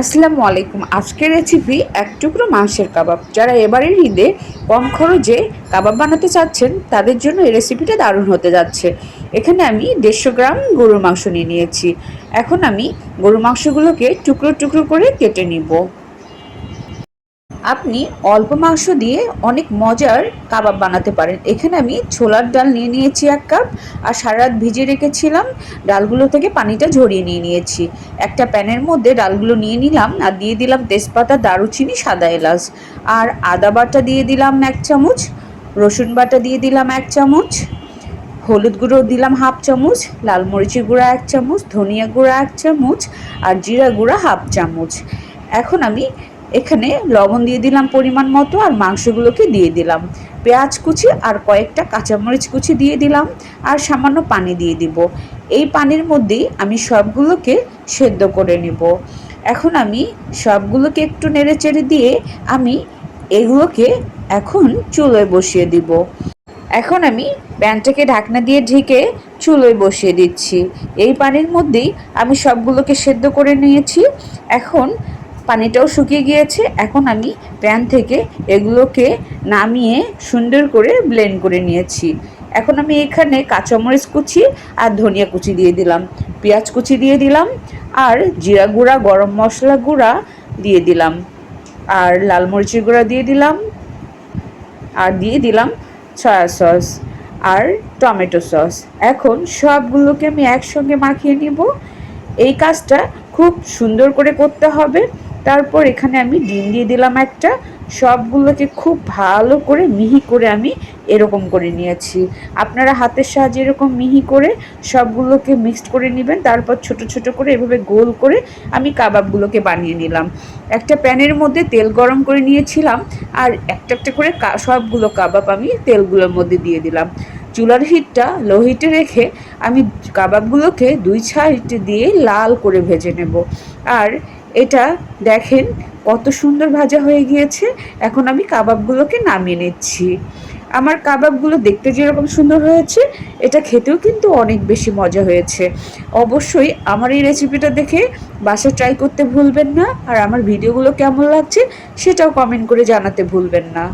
আসসালামু আলাইকুম। আজকের রেসিপি এক টুকরো মাংসের কাবাব। যারা এবারের ঈদে কম খরচে কাবাব বানাতে চাচ্ছেন, তাদের জন্য এই রেসিপিটা দারুণ হতে যাচ্ছে। এখানে আমি দেড়শো গ্রাম গরুর মাংস নিয়ে নিয়েছি। এখন আমি গরুর মাংসগুলোকে টুকরো টুকরো করে কেটে নিব। আপনি অল্প মাংস দিয়ে অনেক মজার কাবাব বানাতে পারেন। এখানে আমি ছোলার ডাল নিয়ে নিয়েছি এক কাপ, আর সারা রাত ভিজিয়ে রেখেছিলাম। ডালগুলো থেকে পানিটা ঝরিয়ে নিয়ে নিয়েছি। একটা প্যানের মধ্যে ডালগুলো নিয়ে নিলাম, আর দিয়ে দিলাম তেজপাতা, দারুচিনি, সাদা এলাচ। আর আদা বাটা দিয়ে দিলাম এক চামচ, রসুন বাটা দিয়ে দিলাম এক চামচ, হলুদ গুঁড়ো দিলাম হাফ চামচ, লাল মরিচের গুঁড়া এক চামচ, ধনিয়া গুঁড়া এক চামচ, আর জিরা গুঁড়া হাফ চামচ। এখন আমি এখানে লবণ দিয়ে দিলাম পরিমাণ মতো আর মাংসগুলোকে দিয়ে দিলাম। পেঁয়াজ কুচি আর কয়েকটা কাঁচামরিচ কুচি দিয়ে দিলাম আর সামান্য পানি দিয়ে দিব। এই পানির মধ্যেই আমি সবগুলোকে সেদ্ধ করে নেব। এখন আমি সবগুলোকে একটু নেড়ে চেড়ে দিয়ে আমি এগুলোকে এখন চুলোয় বসিয়ে দিব। এখন আমি প্যানটাকে ঢাকনা দিয়ে ঢেকে চুলোয় বসিয়ে দিচ্ছি। এই পানির মধ্যেই আমি সবগুলোকে সেদ্ধ করে নিয়েছি। এখন পানিটাও শুকিয়ে গিয়েছে। এখন আমি প্যান থেকে এগুলোকে নামিয়ে সুন্দর করে ব্লেন্ড করে নিয়েছি। এখন আমি এখানে কাঁচামরিচ কুচি আর ধনিয়া কুচি দিয়ে দিলাম। পেঁয়াজ কুচি দিয়ে দিলাম আর জিরা গুঁড়া, গরম মশলা গুঁড়া দিয়ে দিলাম। আর লাল মরিচের গুঁড়া দিয়ে দিলাম। আর দিয়ে দিলাম সয়া সস আর টমেটো সস। এখন সবগুলোকে আমি একসঙ্গে মাখিয়ে নিব। এই কাজটা খুব সুন্দর করে করতে হবে। তারপর এখানে আমি ডিম দিয়ে দিলাম একটা। সবগুলোকে খুব ভালো করে মিহি করে আমি এরকম করে নিয়েছি। আপনারা হাতের সাহায্যে এরকম মিহি করে সবগুলোকে মিক্সড করে নেবেন, তারপর ছোট ছোট করে এভাবে গোল করে আমি কাবাবগুলোকে বানিয়ে নিলাম। একটা প্যানের মধ্যে তেল গরম করে নিয়েছিলাম আর একটা একটা করে সবগুলো কাবাব আমি তেলগুলোর মধ্যে দিয়ে দিলাম। চুলার হিটটা লো হিটে রেখে আমি কাবাবগুলোকে দুই সাইড দিয়ে লাল করে ভেজে নেব। আর এটা দেখেন, কত সুন্দর ভাজা হয়ে গিয়েছে। এখন আমি কাবাবগুলোকে নামিয়ে নিচ্ছি। আমার কাবাবগুলো দেখতে যেরকম সুন্দর হয়েছে, এটা খেতেও কিন্তু অনেক বেশি মজা হয়েছে। অবশ্যই আমার এই রেসিপিটা দেখে বাসা ট্রাই করতে ভুলবেন না, আর আমার ভিডিওগুলো কেমন লাগছে সেটাও কমেন্ট করে জানাতে ভুলবেন না।